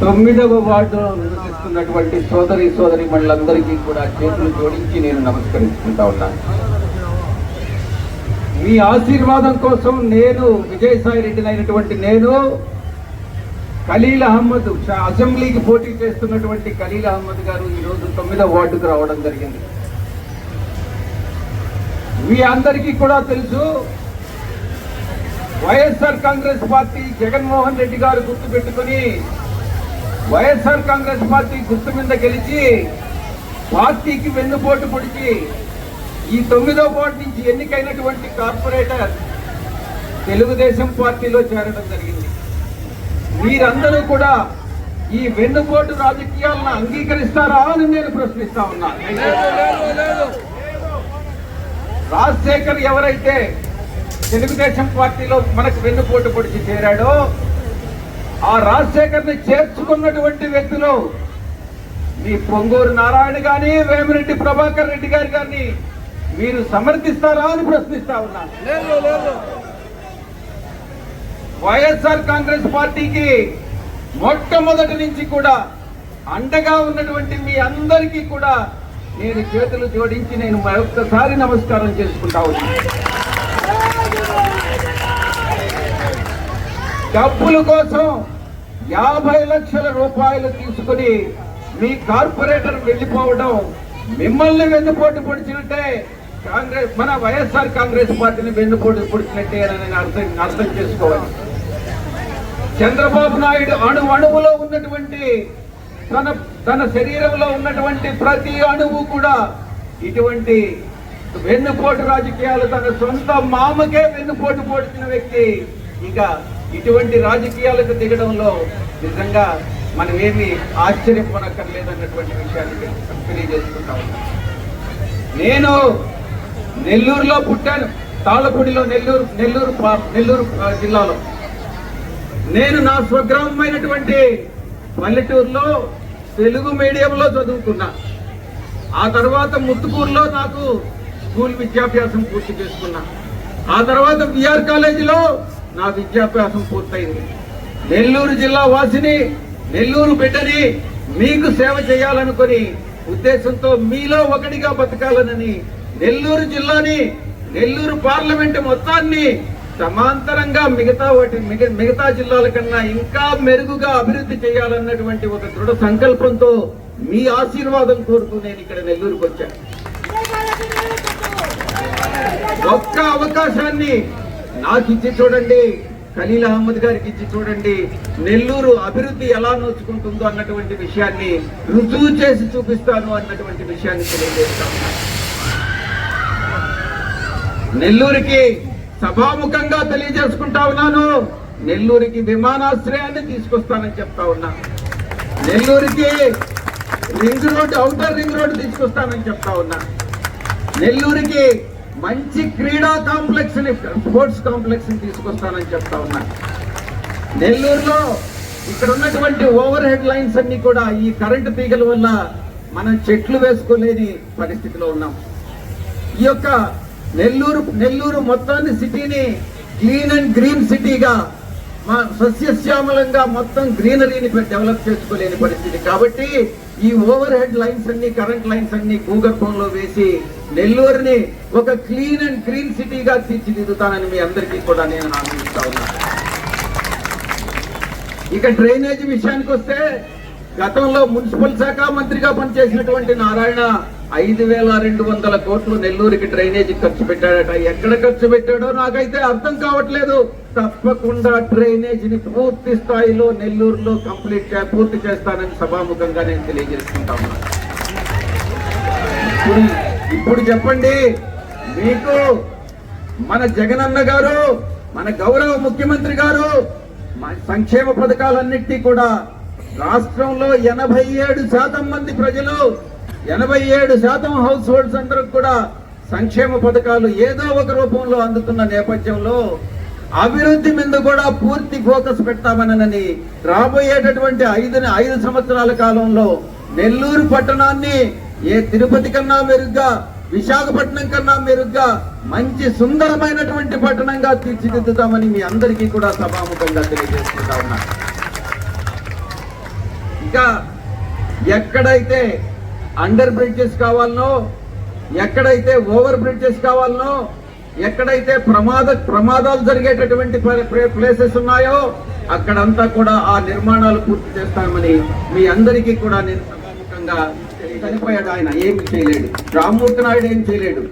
తొమ్మిదవ వార్డులో నివసిస్తున్నటువంటి సోదరి సోదరి మళ్ళందరికీ కూడా చేతులు జోడించి నేను నమస్కరించుకుంటా ఉన్నాను. మీ ఆశీర్వాదం కోసం నేను విజయసాయి రెడ్డినైనటువంటి అయినటువంటి నేను ఖలీల్ అహ్మద్ అసెంబ్లీకి పోటీ చేస్తున్నటువంటి ఖలీల్ అహ్మద్ గారు ఈరోజు తొమ్మిదవ వార్డుకు రావడం జరిగింది. మీ అందరికీ కూడా తెలుసు YSR Congress party Jaganmohan Reddy garu గుర్తుపెట్టుకుని వైఎస్ఆర్ కాంగ్రెస్ పార్టీ గుర్తు మీద గెలిచి పార్టీకి వెన్నుపోటు పొడిచి ఈ తొమ్మిదో వార్డు నుంచి ఎన్నికైనటువంటి కార్పొరేటర్ తెలుగుదేశం పార్టీలో చేరడం జరిగింది. మీరందరూ కూడా ఈ వెన్నుపోటు రాజకీయాలను అంగీకరిస్తారా అని నేను ప్రశ్నిస్తా ఉన్నా. రాజశేఖర్ ఎవరైతే తెలుగుదేశం పార్టీలో మనకు వెన్నుపోటు పొడిచి చేరాడో ఆ రాజశేఖర్ని చేర్చుకున్నటువంటి వ్యక్తులు మీ పొంగూరు నారాయణ గాని వేమిరెడ్డి ప్రభాకర్ రెడ్డి గారి గారిని మీరు సమర్థిస్తారా అని ప్రశ్నిస్తా ఉన్నాను. వైఎస్ఆర్ కాంగ్రెస్ పార్టీకి మొట్టమొదటి నుంచి కూడా అండగా ఉన్నటువంటి మీ అందరికీ కూడా నేను చేతులు జోడించి నేను మరొక్కసారి నమస్కారం చేసుకుంటా ఉన్నాను. డబ్బుల కోసం యాభై లక్షల రూపాయలు తీసుకుని మీ కార్పొరేటర్ వెళ్ళిపోవడం మిమ్మల్ని వెన్నుపోటు పొడిచినట్టే కాంగ్రెస్ మన వైఎస్ఆర్ కాంగ్రెస్ పార్టీని వెన్నుపోటు పొడిచినట్టే అని నేను అర్థం అర్థం చేసుకోవాలి. చంద్రబాబు నాయుడు అణు అణువులో ఉన్నటువంటి తన తన శరీరంలో ఉన్నటువంటి ప్రతి అణువు కూడా ఇటువంటి వెన్నుపోటు రాజకీయాలు తన సొంత మామకే వెన్నుపోటు పొడిచిన వ్యక్తి. ఇంకా ఇటువంటి రాజకీయాలకు దిగడంలో నిజంగా మనమేమి ఏమి ఆశ్చర్యపోనక్కర్లేదన్నటువంటి విషయాన్ని తెలియజేసుకుంటా ఉన్నాం. నేను నెల్లూరులో పుట్టాను. తాళపూడిలో నెల్లూరు నెల్లూరు పా- నెల్లూరు జిల్లాలో. నేను నా స్వగ్రామమైనటువంటి పల్లెటూరులో తెలుగు మీడియంలో చదువుకున్నా. ఆ తర్వాత ముత్తుకూరులో నాకు స్కూల్ విద్యాభ్యాసం పూర్తి చేసుకున్నా. ఆ తర్వాత బిఆర్ కాలేజీలో నా విద్యాభ్యాసం పూర్తయింది. నెల్లూరు జిల్లా వాసిని నెల్లూరు బిడ్డని మీకు సేవ చేయాలనుకొని ఉద్దేశంతో మీలో ఒకటిగా బతకాలనని నెల్లూరు జిల్లాని నెల్లూరు పార్లమెంటు మొత్తాన్ని సమాంతరంగా మిగతా వాటి మిగతా జిల్లాల కన్నా ఇంకా మెరుగుగా అభివృద్ధి చేయాలన్నటువంటి ఒక దృఢ సంకల్పంతో మీ ఆశీర్వాదం కోరుతూ నేను ఇక్కడ నెల్లూరుకు వచ్చాను ఒక్క అవకాశాన్ని నాకు ఇచ్చి చూడండి ఖలీల్ అహ్మద్ గారికి ఇచ్చి చూడండి నెల్లూరు అభివృద్ధి ఎలా నోచుకుంటుందో అన్నటువంటి విషయాన్ని రుజువు చేసి చూపిస్తాను అన్నటువంటి విషయాన్ని తెలియజేస్తాను. నెల్లూరుకి సభాముఖంగా తెలియజేసుకుంటా ఉన్నాను. నెల్లూరుకి విమానాశ్రయాన్ని తీసుకొస్తానని చెప్తా ఉన్నా. నెల్లూరుకి ring road outer ring road తీసుకొస్తానని చెప్తా ఉన్నా. నెల్లూరుకి మంచి క్రీడా కాంప్లెక్స్ని స్పోర్ట్స్ కాంప్లెక్స్ని తీసుకొస్తానని చెప్తా ఉన్నా. నెల్లూరులో ఇక్కడ ఉన్నటువంటి ఓవర్ హెడ్ లైన్స్ అన్ని కూడా ఈ కరెంటు తీగల వల్ల మనం చెట్లు వేసుకోలేని పరిస్థితిలో ఉన్నాం. ఈ యొక్క నెల్లూరు నెల్లూరు మొత్తాన్ని సిటీని క్లీన్ అండ్ గ్రీన్ సిటీగా మా సస్యశ్యామలంగా మొత్తం గ్రీనరీని డెవలప్ చేసుకోలేని పరిస్థితి. కాబట్టి ఈ ఓవర్ హెడ్ లైన్స్ అన్ని కరెంట్ లైన్స్ అన్ని భూగర్భంలో వేసి నెల్లూరుని ఒక క్లీన్ అండ్ గ్రీన్ సిటీగా తీర్చిదిద్దుతానని మీ అందరికీ కూడా నేను ఆశిస్తా ఉన్నాను. ఇక డ్రైనేజ్ విషయానికి వస్తే గతంలో మున్సిపల్ శాఖ మంత్రిగా పనిచేసినటువంటి నారాయణ ఐదు వేల రెండు వందల కోట్లు నెల్లూరుకి డ్రైనేజ్ ఖర్చు పెట్టాడట. ఎక్కడ ఖర్చు పెట్టాడో నాకైతే అర్థం కావట్లేదు. తప్పకుండా డ్రైనేజ్ని పూర్తి స్థాయిలో నెల్లూరులో కంప్లీట్ పూర్తి చేస్తానని సభాముఖంగా నేను తెలియజేసుకుంటా ఇప్పుడు చెప్పండి. మీకు మన జగనన్న గారు మన గౌరవ ముఖ్యమంత్రి గారు మన సంక్షేమ పథకాలన్నిటి కూడా రాష్ట్రంలో ఎనభై ఏడు శాతం మంది ప్రజలు ఎనభై ఏడు శాతం హౌస్ హోల్డ్స్ అందరూ కూడా సంక్షేమ పథకాలు ఏదో ఒక రూపంలో అందుతున్న నేపథ్యంలో అభివృద్ధి మీద కూడా పూర్తి ఫోకస్ పెడతామనని రాబోయేటటువంటి ఐదు ఐదు సంవత్సరాల కాలంలో నెల్లూరు పట్టణాన్ని ఏ తిరుపతి కన్నా మెరుగ్గా విశాఖపట్నం కన్నా మెరుగ్గా మంచి సుందరమైనటువంటి పట్టణంగా తీర్చిదిద్దుతామని మీ అందరికీ కూడా సభాముఖంగా తెలియజేసుకుంటా ఇంకా ఎక్కడైతే అండర్ బ్రిడ్జెస్ కావాలనో ఎక్కడైతే ఓవర్ బ్రిడ్జెస్ కావాలనో ఎక్కడైతే ప్రమాద ప్రమాదాలు జరిగేటటువంటి ప్లేసెస్ ఉన్నాయో అక్కడంతా కూడా ఆ నిర్మాణాలు పూర్తి చేస్తామని మీ అందరికీ కూడా నేను సభాముఖంగా చనిపోయాడు ఆయన ఏమి చేయలేడు. రామ్మూర్తి నాయుడు ఏం చేయలేడు.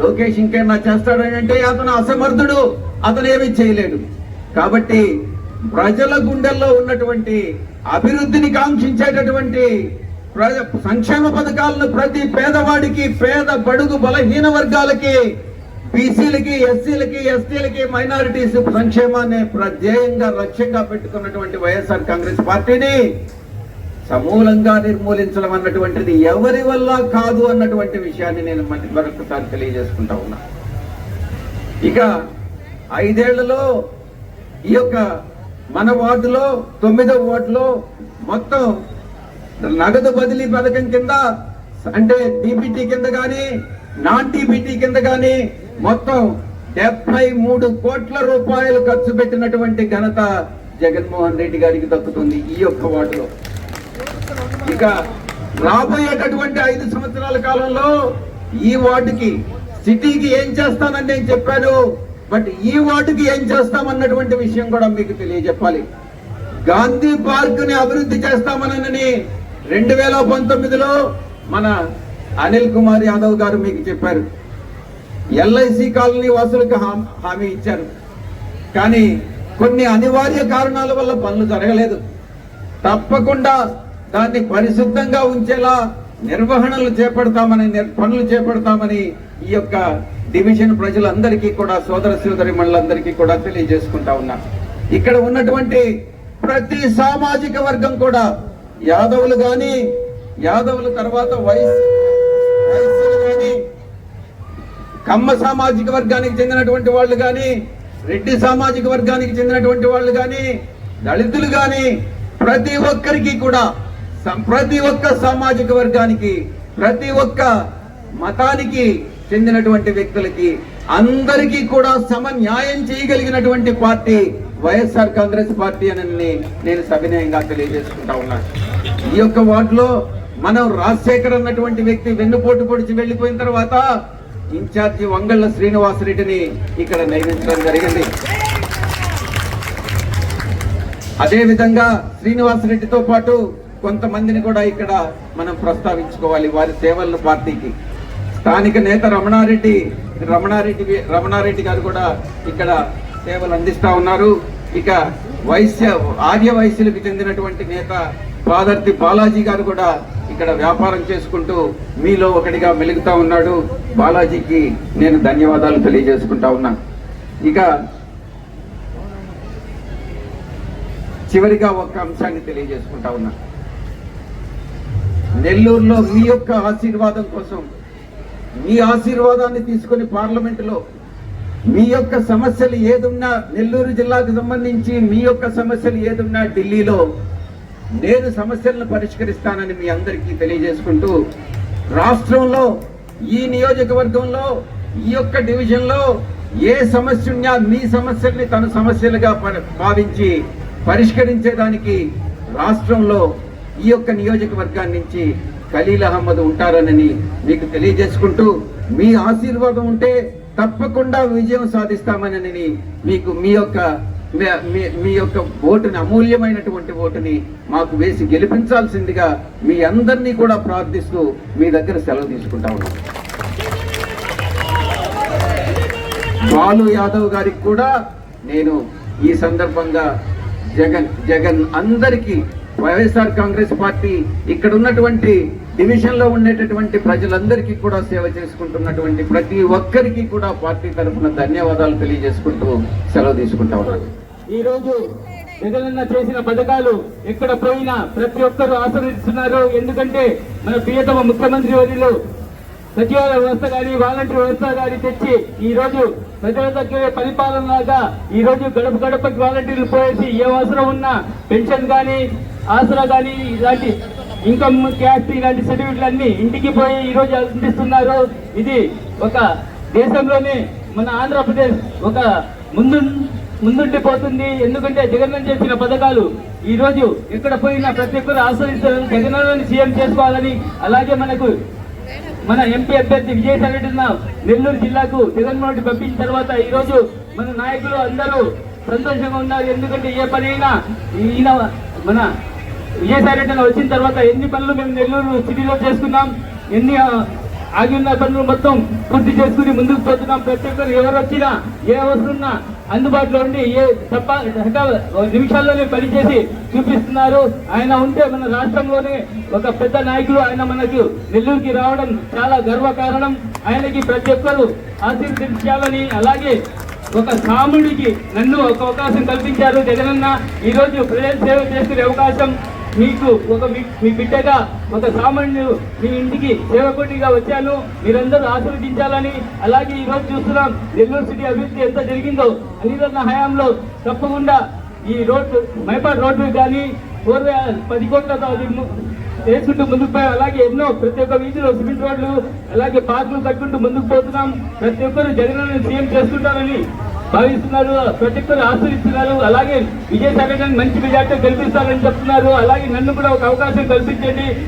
లోకేష్ ఇంకేమన్నా చేస్తాడని అంటే అతను అసమర్థుడు. అతను ఏమి చేయలేడు. కాబట్టి ప్రజల గుండెల్లో ఉన్నటువంటి అభివృద్ధిని కాంక్షించేటటువంటి ప్రజ సంక్షేమ పథకాలను ప్రతి పేదవాడికి పేద బడుగు బలహీన వర్గాలకి బీసీలకి ఎస్సీలకి ఎస్టీలకి మైనారిటీస్ సంక్షేమాన్ని ప్రధ్యేయంగా లక్ష్యంగా పెట్టుకున్నటువంటి వైఎస్ఆర్ కాంగ్రెస్ పార్టీని సమూలంగా నిర్మూలించడం అన్నటువంటిది ఎవరి వల్ల కాదు అన్నటువంటి విషయాన్ని నేను మళ్ళీ మరొకసారి తెలియజేసుకుంటా ఉన్నా. ఇక ఐదేళ్ళలో ఈ యొక్క మన వార్డులో తొమ్మిదవ వార్డులో మొత్తం నగదు బదిలీ పథకం కింద అంటే డిబిటీ కింద కానీ నాన్ డిబిటీ కింద కానీ మొత్తం డెబ్బై మూడు కోట్ల రూపాయలు ఖర్చు పెట్టినటువంటి ఘనత జగన్మోహన్ రెడ్డి గారికి దక్కుతుంది ఈ యొక్క వార్డులో. ఇక రాబోయేటటువంటి ఐదు సంవత్సరాల కాలంలో ఈ వార్డుకి సిటీకి ఏం చేస్తానని నేను చెప్పాను? బట్ ఈ వాటికి ఏం చేస్తామన్నటువంటి విషయం కూడా మీకు తెలియజెప్పాలి. గాంధీ పార్క్ని అభివృద్ధి చేస్తామనని రెండు వేల పంతొమ్మిదిలో మన అనిల్ కుమార్ యాదవ్ గారు మీకు చెప్పారు. ఎల్ఐసి కాలనీ వాసులకు హామీ ఇచ్చారు. కానీ కొన్ని అనివార్య కారణాల వల్ల పనులు జరగలేదు. తప్పకుండా దాన్ని పరిశుద్ధంగా ఉంచేలా నిర్వహణలు చేపడతామని పనులు చేపడతామని ఈ యొక్క డివిజన్ ప్రజలందరికీ కూడా సోదర సోదరి మండలందరికీ కూడా తెలియజేసుకుంటా ఉన్నా. ఇక్కడ ఉన్నటువంటి ప్రతి సామాజిక వర్గం కూడా యాదవులు గాని యాదవుల తర్వాత వైస్ కమ్మ సామాజిక వర్గానికి చెందినటువంటి వాళ్ళు కానీ రెడ్డి సామాజిక వర్గానికి చెందినటువంటి వాళ్ళు కానీ దళితులు కానీ ప్రతి ఒక్కరికి కూడా ప్రతి ఒక్క సామాజిక వర్గానికి ప్రతి ఒక్క మతానికి చెందినటువంటి వ్యక్తులకి అందరికీ కూడా సమన్యాయం చేయగలిగినటువంటి పార్టీ వైఎస్ఆర్ కాంగ్రెస్ పార్టీ అని నేను సవినయంగా తెలియజేసుకుంటా ఉన్నాను ఈ యొక్క వార్డులో మనం రాజశేఖర్ అన్నటువంటి వ్యక్తి వెన్నుపోటు పొడిచి వెళ్ళిపోయిన తర్వాత ఇన్ఛార్జి వంగళ్ళ శ్రీనివాసరెడ్డిని ఇక్కడ నియమించడం జరిగింది. అదేవిధంగా శ్రీనివాసరెడ్డితో పాటు కొంతమందిని కూడా ఇక్కడ మనం ప్రస్తావించుకోవాలి వారి సేవలను పార్టీకి. స్థానిక నేత రమణారెడ్డి రమణారెడ్డి రమణారెడ్డి గారు కూడా ఇక్కడ సేవలు అందిస్తూ ఉన్నారు. ఇక వైశ్య ఆర్య వైశ్యులకు చెందినటువంటి నేత పాదర్తి బాలాజీ గారు కూడా ఇక్కడ వ్యాపారం చేసుకుంటూ మీలో ఒకటిగా మెలుగుతా ఉన్నాడు. బాలాజీకి నేను ధన్యవాదాలు తెలియజేసుకుంటా ఉన్నా. ఇక చివరిగా ఒక అంశాన్ని తెలియజేసుకుంటా ఉన్నా. నెల్లూరులో మీ యొక్క ఆశీర్వాదం కోసం మీ ఆశీర్వాదాన్ని తీసుకొని పార్లమెంటులో మీ యొక్క సమస్యలు ఏదున్నా నెల్లూరు జిల్లాకు సంబంధించి మీ యొక్క సమస్యలు ఏదున్నా ఢిల్లీలో నేను సమస్యలను పరిష్కరిస్తానని మీ అందరికీ తెలియజేసుకుంటూ రాష్ట్రంలో ఈ నియోజకవర్గంలో ఈ యొక్క డివిజన్లో ఏ సమస్య ఉన్నా మీ సమస్యల్ని తన సమస్యలుగా ప- భావించి పరిష్కరించేదానికి రాష్ట్రంలో ఈ యొక్క నియోజకవర్గాన్ని నుంచి ఖలీల్ అహ్మద్ ఉంటారనని మీకు తెలియజేసుకుంటూ మీ ఆశీర్వాదం ఉంటే తప్పకుండా విజయం సాధిస్తామనని మీకు మీ యొక్క మీ- మీ- మీ యొక్క ఓటుని అమూల్యమైనటువంటి ఓటుని మాకు వేసి గెలిపించాల్సిందిగా మీ అందరినీ కూడా ప్రార్థిస్తూ మీ దగ్గర సెలవు తీసుకుంటా ఉన్నాం. బాలు యాదవ్ గారికి కూడా నేను ఈ సందర్భంగా జగన్ జగన్ అందరికీ వైఎస్ఆర్ కాంగ్రెస్ పార్టీ ఇక్కడ ఉన్నటువంటి డివిజన్లో ఉండేటటువంటి ప్రజలందరికీ కూడా సేవ చేసుకుంటున్నటువంటి ప్రతి ఒక్కరికి కూడా పార్టీ తరఫున ధన్యవాదాలు తెలియజేసుకుంటూ సెలవు తీసుకుంటా ఉన్నాను. ఈ రోజు జగనన్న చేసిన పథకాలు ఎక్కడ పోయినా ప్రతి ఒక్కరూ ఆస్వాదిస్తున్నారు ఎందుకంటే మన ప్రియతమ ముఖ్యమంత్రి వర్యులు సచివాలయ వ్యవస్థ కానీ వాలంటీర్ వ్యవస్థ కానీ తెచ్చి ఈ రోజు ప్రజల దగ్గర పరిపాలనలాగా ఈ రోజు గడప గడపకి వాలంటీర్లు పోయేసి ఏ అవసరం ఉన్నా పెన్షన్ కానీ ఆసరా కానీ ఇలాంటి ఇన్కమ్ క్యాస్ట్ ఇలాంటి సర్టిఫికెట్లన్నీ ఇంటికి పోయి ఈ రోజు అందిస్తున్నారు. ఇది ఒక దేశంలోనే మన ఆంధ్రప్రదేశ్ ఒక ముందు ముందుండిపోతుంది ఎందుకంటే జగన్ చేసిన పథకాలు ఈ రోజు ఎక్కడ పోయినా ప్రతి ఒక్కరు ఆశ్రయిస్తారు. జగన్ సీఎం చేసుకోవాలని అలాగే మనకు మన ఎంపీ అభ్యర్థి విజయసాయి రెడ్డి నెల్లూరు జిల్లాకు జగన్మోహన్ రెడ్డి పంపించిన తర్వాత ఈ రోజు మన నాయకులు అందరూ సంతోషంగా ఉన్నారు. ఎందుకంటే ఏ పని అయినా ఈయన మన విజయసాయి రెడ్డి వచ్చిన తర్వాత ఎన్ని పనులు మేము నెల్లూరు సిటీలో చేసుకున్నాం ఎన్ని ఆగి ఉన్న పనులు మొత్తం పూర్తి చేసుకుని ముందుకు పోతున్నాం. ప్రతి ఒక్కరు ఎవరు వచ్చినా ఏ వస్తున్నా అందుబాటులో ఉండి ఏ తప్ప ఒక నిమిషాల్లోనే పనిచేసి చూపిస్తున్నారు. ఆయన ఉంటే మన రాష్ట్రంలోనే ఒక పెద్ద నాయకుడు ఆయన మనకు నెల్లూరుకి రావడం చాలా గర్వకారణం. ఆయనకి ప్రతి ఒక్కరు ఆశీర్వదించాలని అలాగే ఒక సాముడికి నన్ను ఒక అవకాశం కల్పించారు జగనన్న. ఈరోజు ప్రజల సేవ చేసుకునే అవకాశం మీకు ఒక మీ మీ బిడ్డగా ఒక సామాన్యుడు మీ ఇంటికి సేవకుడిగా వచ్చాను. మీరందరూ ఆశీర్వదించాలని అలాగే ఈ రోజు చూస్తున్నాం నెల్లూరు సిటీ అభివృద్ధి ఎంత జరిగిందో. అనిరన్న హయాంలో తప్పకుండా ఈ రోడ్డు మైపాడ్ రోడ్డు కానీ ఫోర్ పది కోట్ల అది చేసుకుంటూ ముందుకు పోయాం అలాగే ఎన్నో ప్రతి ఒక్క వీధిలో సిమెంట్ రోడ్లు అలాగే పార్కులు కట్టుకుంటూ ముందుకు పోతున్నాం. ప్రతి ఒక్కరు జగన్ సీఎం చేసుకుంటారని భావిస్తున్నారు. ప్రతి ఆశ్రయిస్తున్నారు. అలాగే విజయసాయి రెడ్డిని మంచి మెజార్టీ గెలిపిస్తారని చెప్తున్నారు. అలాగే నన్ను కూడా ఒక అవకాశం కల్పించండి.